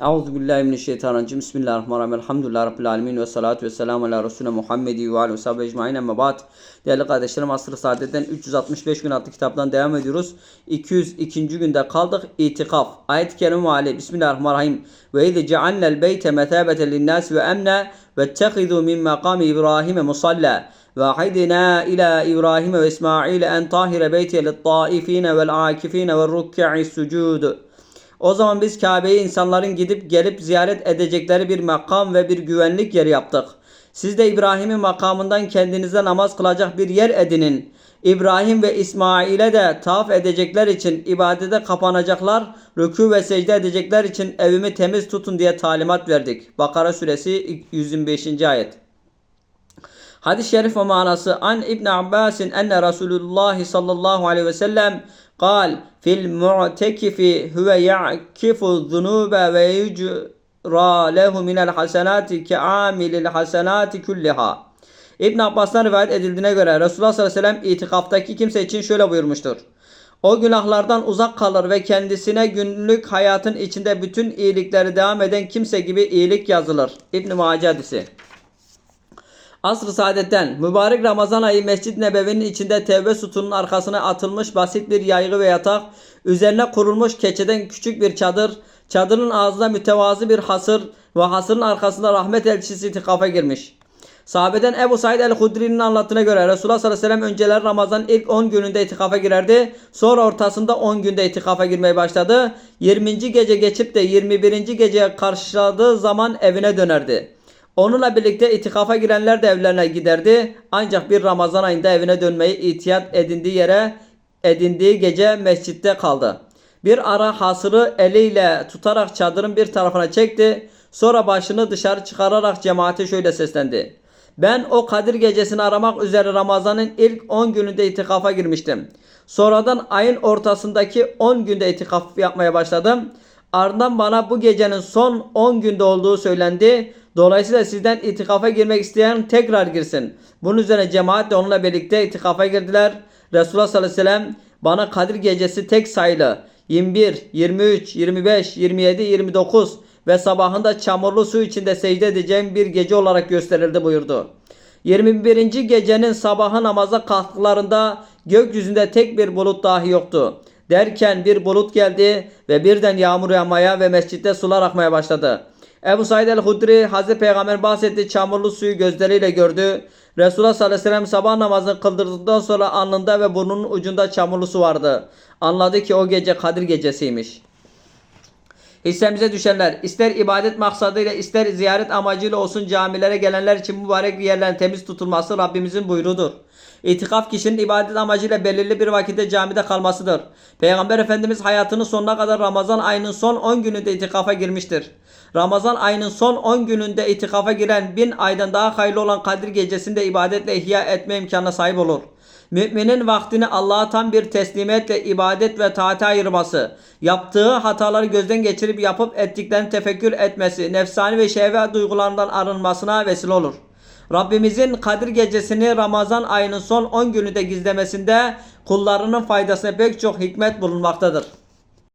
Euzu billahi mineşşeytanirracim. Bismillahirrahmanirrahim. Elhamdülillahi rabbil alamin ve salatu vesselamü ala resulina Muhammedi ve aleyhi ve sahbihi ecmaîn. Amma ba'd. Değerli kardeşlerim, Asr-ı Saadet'ten 365 gün adlı kitaptan devam ediyoruz. 202. günde kaldık. İtikaf. Ayet-i kerime meali. Bismillahirrahmanirrahim. Ve izâ cealnel beyte mesâbeten linnâs ve emne vettehizu min makami İbrahim musalla. وعهدنا إلى إبراهيم وإسماعيل أن طاهر بيتي للطائفين والعاكفين والركع السجود o zaman biz Kabe'yi insanların gidip gelip ziyaret edecekleri bir makam ve bir güvenlik yeri yaptık. Siz de İbrahim'in makamından kendinize namaz kılacak bir yer edinin. İbrahim ve İsmail'e de tavaf edecekler için ibadete kapanacaklar, rükû ve secde edecekler için evimi temiz tutun diye talimat verdik. Bakara suresi 125. ayet. Hadis-i şerif ve manası an İbn Abbas'in enne Resulullah sallallahu aleyhi ve sellem قال في المعتكف هو يعكف الذنوب ويجرى له من الحسنات كعامل الحسنات كلها İbn Abbas'tan rivayet edildiğine göre Resulullah sallallahu aleyhi ve sellem itikaftaki kimse için şöyle buyurmuştur. O günahlardan uzak kalır ve kendisine günlük hayatın içinde bütün iyilikleri devam eden kimse gibi iyilik yazılır. İbn-i Mace hadisi. Asr-ı Saadet'ten mübarek Ramazan ayı Mescid-i Nebevi'nin içinde tevbe sütunun arkasına atılmış basit bir yaygı ve yatak, üzerine kurulmuş keçeden küçük bir çadır, çadırın ağzında mütevazı bir hasır ve hasırın arkasında rahmet elçisi itikafa girmiş. Sahabeden Ebu Said el-Hudri'nin anlattığına göre Resulullah sallallahu aleyhi ve sellem önceler Ramazan ilk 10 gününde itikafa girerdi. Sonra ortasında 10 günde itikafa girmeye başladı. 20. gece geçip de 21. geceye karşıladığı zaman evine dönerdi. Onunla birlikte itikafa girenler de evlerine giderdi. Ancak bir Ramazan ayında evine dönmeyi ihtiyat edindiği yere edindiği gece mescitte kaldı. Bir ara hasırı eliyle tutarak çadırın bir tarafına çekti. Sonra başını dışarı çıkararak cemaate şöyle seslendi. Ben o Kadir gecesini aramak üzere Ramazan'ın ilk 10 gününde itikafa girmiştim. Sonradan ayın ortasındaki 10 günde itikaf yapmaya başladım. Ardından bana bu gecenin son 10 günde olduğu söylendi. Dolayısıyla sizden itikafa girmek isteyen tekrar girsin. Bunun üzerine cemaat de onunla birlikte itikafa girdiler. Resulullah sallallahu aleyhi ve sellem bana Kadir gecesi tek sayılı 21, 23, 25, 27, 29 ve sabahında çamurlu su içinde secde edeceğim bir gece olarak gösterildi buyurdu. 21. gecenin sabahı namaza kalktıklarında gökyüzünde tek bir bulut dahi yoktu. Derken bir bulut geldi ve birden yağmur yağmaya ve mescitte sular akmaya başladı. Ebu Said el-Hudri Hazreti Peygamber bahsetti çamurlu suyu gözleriyle gördü. Resulullah sallallahu aleyhi ve sellem sabah namazını kıldırdıktan sonra alnında ve burnunun ucunda çamurlu su vardı. Anladı ki o gece Kadir gecesiymiş. Hissemize düşenler ister ibadet maksadıyla ister ziyaret amacıyla olsun camilere gelenler için mübarek yerlerin temiz tutulması Rabbimizin buyruğudur. İtikaf kişinin ibadet amacıyla belirli bir vakitte camide kalmasıdır. Peygamber Efendimiz hayatının sonuna kadar Ramazan ayının son 10 gününde itikafa girmiştir. Ramazan ayının son 10 gününde itikafa giren bin aydan daha hayırlı olan Kadir gecesinde ibadetle ihya etme imkanına sahip olur. Müminin vaktini Allah'a tam bir teslimiyetle ibadet ve taate ayırması, yaptığı hataları gözden geçirip yapıp ettiklerini tefekkür etmesi, nefsani ve şehve duygularından arınmasına vesile olur. Rabbimizin Kadir gecesini Ramazan ayının son 10 gününde gizlemesinde kullarının faydasına pek çok hikmet bulunmaktadır.